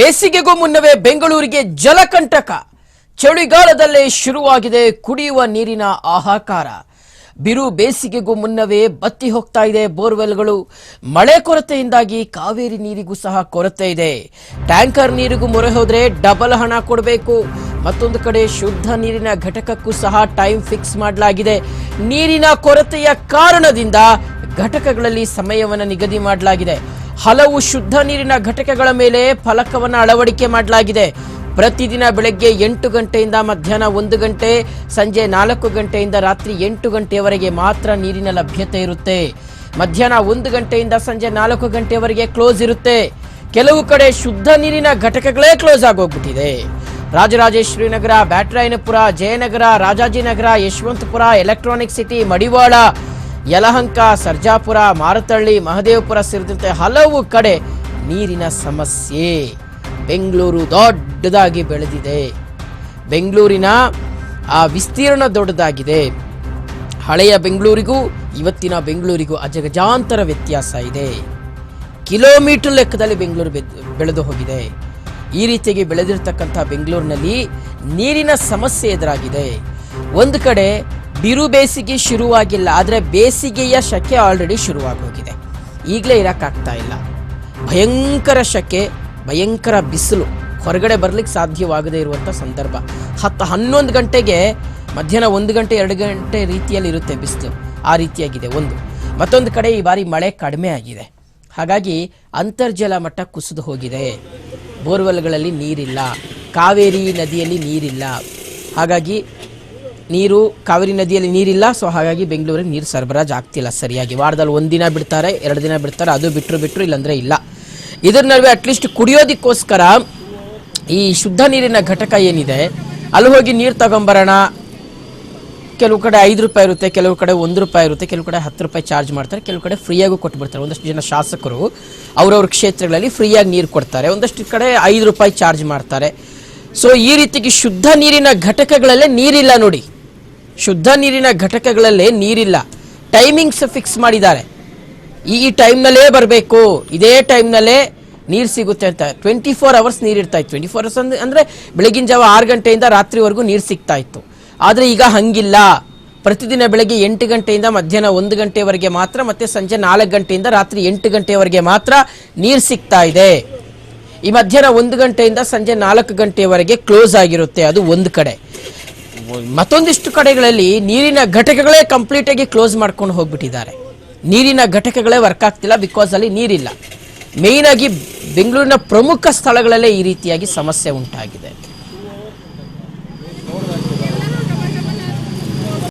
ಬೇಸಿಗೆಗೂ ಮುನ್ನವೇ ಬೆಂಗಳೂರಿಗೆ ಜಲಕಂಟಕ. ಚಳಿಗಾಲದಲ್ಲೇ ಶುರುವಾಗಿದೆ ಕುಡಿಯುವ ನೀರಿನ ಆಹಾಕಾರ ಬಿರು ಬೇಸಿಗೆಗೂ ಮುನ್ನವೇ ಬತ್ತಿ ಹೋಗ್ತಾ ಇದೆ ಬೋರ್ವೆಲ್ಗಳು. ಮಳೆ ಕೊರತೆಯಿಂದಾಗಿ ಕಾವೇರಿ ನೀರಿಗೂ ಸಹ ಕೊರತೆ ಇದೆ. ಟ್ಯಾಂಕರ್ ನೀರಿಗೂ ಮೊರೆ ಹೋದ್ರೆ ಡಬಲ್ ಹಣ ಕೊಡಬೇಕು. ಮತ್ತೊಂದು ಕಡೆ ಶುದ್ಧ ನೀರಿನ ಘಟಕಕ್ಕೂ ಸಹ ಟೈಮ್ ಫಿಕ್ಸ್ ಮಾಡಲಾಗಿದೆ. ನೀರಿನ ಕೊರತೆಯ ಕಾರಣದಿಂದ ಘಟಕಗಳಲ್ಲಿ ಸಮಯವನ್ನು ನಿಗದಿ ಮಾಡಲಾಗಿದೆ. ಹಲವು ಶುದ್ಧ ನೀರಿನ ಘಟಕಗಳ ಮೇಲೆ ಫಲಕವನ್ನು ಅಳವಡಿಕೆ ಮಾಡಲಾಗಿದೆ. ಪ್ರತಿದಿನ ಬೆಳಗ್ಗೆ ಎಂಟು ಗಂಟೆಯಿಂದ ಮಧ್ಯಾಹ್ನ ಒಂದು ಗಂಟೆ, ಸಂಜೆ ನಾಲ್ಕು ಗಂಟೆಯಿಂದ ರಾತ್ರಿ ಎಂಟು ಗಂಟೆಯವರೆಗೆ ಮಾತ್ರ ನೀರಿನ ಲಭ್ಯತೆ ಇರುತ್ತೆ. ಮಧ್ಯಾಹ್ನ ಒಂದು ಗಂಟೆಯಿಂದ ಸಂಜೆ ನಾಲ್ಕು ಗಂಟೆಯವರೆಗೆ ಕ್ಲೋಸ್ ಇರುತ್ತೆ. ಕೆಲವು ಕಡೆ ಶುದ್ಧ ನೀರಿನ ಘಟಕಗಳೇ ಕ್ಲೋಸ್ ಆಗೋಗ್ಬಿಟ್ಟಿದೆ. ರಾಜರಾಜೇಶ್ವರಿ ನಗರ ಬ್ಯಾಟ್ರಾಯನಪುರ, ಜಯನಗರ, ರಾಜಾಜಿನಗರ, ಯಶವಂತಪುರ, ಎಲೆಕ್ಟ್ರಾನಿಕ್ ಸಿಟಿ, ಮಡಿವಾಳ ಯಲಹಂಕ, ಸರ್ಜಾಪುರ, ಮಾರತಳ್ಳಿ, ಮಹದೇವಪುರ ಸೇರಿದಂತೆ ಹಲವು ಕಡೆ ನೀರಿನ ಸಮಸ್ಯೆ. ಬೆಂಗಳೂರು ದೊಡ್ಡದಾಗಿ ಬೆಳೆದಿದೆ. ಬೆಂಗಳೂರಿನ, ಆ, ವಿಸ್ತೀರ್ಣ ದೊಡ್ಡದಾಗಿದೆ. ಹಳೆಯ ಬೆಂಗಳೂರಿಗೂ, ಇವತ್ತಿನ ಬೆಂಗಳೂರಿಗೂ ಅಜಗಜಾಂತರ ವ್ಯತ್ಯಾಸ ಇದೆ. ಕಿಲೋಮೀಟರ್ ಲೆಕ್ಕದಲ್ಲಿ ಬೆಂಗಳೂರು ಬೆಳೆದು ಹೋಗಿದೆ. ಈ ರೀತಿಯಾಗಿ ಬೆಳೆದಿರ್ತಕ್ಕಂಥ ಬೆಂಗಳೂರಿನಲ್ಲಿ ನೀರಿನ ಸಮಸ್ಯೆ ಎದುರಾಗಿದೆ. ಒಂದು ಕಡೆ ಬಿರು ಬೇಸಿಗೆ ಶುರುವಾಗಿಲ್ಲ, ಆದರೆ ಬೇಸಿಗೆಯ ಶಕೆ ಆಲ್ರೆಡಿ ಶುರುವಾಗೋಗಿದೆ. ಈಗಲೇ ಇರೋಕ್ಕಾಗ್ತಾ ಇಲ್ಲ. ಭಯಂಕರ ಶಕೆ, ಭಯಂಕರ ಬಿಸಿಲು ಹೊರಗಡೆ ಬರಲಿಕ್ಕೆ ಸಾಧ್ಯವಾಗದೇ ಇರುವಂಥ ಸಂದರ್ಭ. ಹತ್ತು ಹನ್ನೊಂದು ಗಂಟೆಗೆ ಮಧ್ಯಾಹ್ನ ಒಂದು ಗಂಟೆ, ಎರಡು ಗಂಟೆ ರೀತಿಯಲ್ಲಿ ಇರುತ್ತೆ ಬಿಸಿಲು. ಆ ರೀತಿಯಾಗಿದೆ ಒಂದು. ಮತ್ತೊಂದು ಕಡೆ ಈ ಬಾರಿ ಮಳೆ ಕಡಿಮೆ ಆಗಿದೆ. ಹಾಗಾಗಿ ಅಂತರ್ಜಲ ಮಟ್ಟ ಕುಸಿದು ಹೋಗಿದೆ. ಬೋರ್ವೆಲ್ಗಳಲ್ಲಿ ನೀರಿಲ್ಲ. ಕಾವೇರಿ ನದಿಯಲ್ಲಿ ನೀರಿಲ್ಲ. ಹಾಗಾಗಿ ನೀರು, ಕಾವೇರಿ ನದಿಯಲ್ಲಿ ನೀರಿಲ್ಲ ಸೊ ಹಾಗಾಗಿ ಬೆಂಗಳೂರಿಗೆ ನೀರು ಸರಬರಾಜು ಆಗ್ತಿಲ್ಲ. ಸರಿಯಾಗಿ ವಾರದಲ್ಲಿ ಒಂದಿನ ಬಿಡ್ತಾರೆ, ಎರಡು ದಿನ ಬಿಡ್ತಾರೆ, ಅದು ಬಿಟ್ಟರು ಬಿಟ್ಟರು ಇಲ್ಲಾಂದರೆ ಇಲ್ಲ. ಇದರ ನಡುವೆ ಅಟ್ಲೀಸ್ಟ್ ಕುಡಿಯೋದಕ್ಕೋಸ್ಕರ ಈ ಶುದ್ಧ ನೀರಿನ ಘಟಕ ಏನಿದೆ, ಅಲ್ಲಿ ಹೋಗಿ ನೀರು ತಗೊಂಬರೋಣ. ಕೆಲವು ಕಡೆ ಐದು ರೂಪಾಯಿ ಇರುತ್ತೆ, ಕೆಲವು ಕಡೆ ಒಂದು ರೂಪಾಯಿ ಇರುತ್ತೆ, ಕೆಲವು ಕಡೆ ಹತ್ತು ರೂಪಾಯಿ ಚಾರ್ಜ್ ಮಾಡ್ತಾರೆ, ಕೆಲವು ಕಡೆ ಫ್ರೀಯಾಗೂ ಕೊಟ್ಬಿಡ್ತಾರೆ. ಒಂದಷ್ಟು ಜನ ಶಾಸಕರು ಅವ್ರವ್ರ ಕ್ಷೇತ್ರಗಳಲ್ಲಿ ಫ್ರೀಯಾಗಿ ನೀರು ಕೊಡ್ತಾರೆ. ಒಂದಷ್ಟು ಕಡೆ ಐದು ರೂಪಾಯಿ ಚಾರ್ಜ್ ಮಾಡ್ತಾರೆ. ಸೊ ಈ ರೀತಿಗೆ ಶುದ್ಧ ನೀರಿನ ಘಟಕಗಳಲ್ಲೇ ನೀರಿಲ್ಲ ನೋಡಿ. ಶುದ್ಧ ನೀರಿನ ಘಟಕಗಳಲ್ಲೇ ನೀರಿಲ್ಲ. ಟೈಮಿಂಗ್ಸ್ ಫಿಕ್ಸ್ ಮಾಡಿದ್ದಾರೆ. ಈ ಟೈಮ್ನಲ್ಲೇ ಬರಬೇಕು. ಇದೇ ಟೈಮ್ನಲ್ಲೇ ನೀರು ಸಿಗುತ್ತೆ ಅಂತ. ಟ್ವೆಂಟಿ ಫೋರ್ ಅವರ್ಸ್ ನೀರು ಇರ್ತಾ ಇತ್ತು. ಟ್ವೆಂಟಿ ಫೋರ್ ಅವರ್ಸ್ ಅಂದ್ರೆ ಅಂದರೆ ಬೆಳಗಿನ ಜಾವ ಆರು ಗಂಟೆಯಿಂದ ರಾತ್ರಿವರೆಗೂ ನೀರು ಸಿಗ್ತಾ ಇತ್ತು. ಆದರೆ ಈಗ ಹಂಗಿಲ್ಲ. ಪ್ರತಿದಿನ ಬೆಳಗ್ಗೆ ಎಂಟು ಗಂಟೆಯಿಂದ ಮಧ್ಯಾಹ್ನ ಒಂದು ಗಂಟೆವರೆಗೆ ಮಾತ್ರ ಮತ್ತೆ ಸಂಜೆ ನಾಲ್ಕು ಗಂಟೆಯಿಂದ ರಾತ್ರಿ ಎಂಟು ಗಂಟೆವರೆಗೆ ಮಾತ್ರ ನೀರು ಸಿಗ್ತಾ ಇದೆ. ಈ ಮಧ್ಯಾಹ್ನ ಒಂದು ಗಂಟೆಯಿಂದ ಸಂಜೆ ನಾಲ್ಕು ಗಂಟೆವರೆಗೆ ಕ್ಲೋಸ್ ಆಗಿರುತ್ತೆ. ಅದು ಒಂದು ಕಡೆ. ಮತ್ತೊಂದಿಷ್ಟು ಕಡೆಗಳಲ್ಲಿ ನೀರಿನ ಘಟಕಗಳೇ ಕಂಪ್ಲೀಟ್ ಆಗಿ ಕ್ಲೋಸ್ ಮಾಡ್ಕೊಂಡು ಹೋಗ್ಬಿಟ್ಟಿದ್ದಾರೆ. ನೀರಿನ ಘಟಕಗಳೇ ವರ್ಕ್ ಆಗ್ತಿಲ್ಲ ಬಿಕಾಸ್ ಅಲ್ಲಿ ನೀರಿಲ್ಲ. ಮೇಯ್ನ್ ಆಗಿ ಬೆಂಗಳೂರಿನ ಪ್ರಮುಖ ಸ್ಥಳಗಳಲ್ಲೇ ಈ ರೀತಿಯಾಗಿ ಸಮಸ್ಯೆ ಉಂಟಾಗಿದೆ.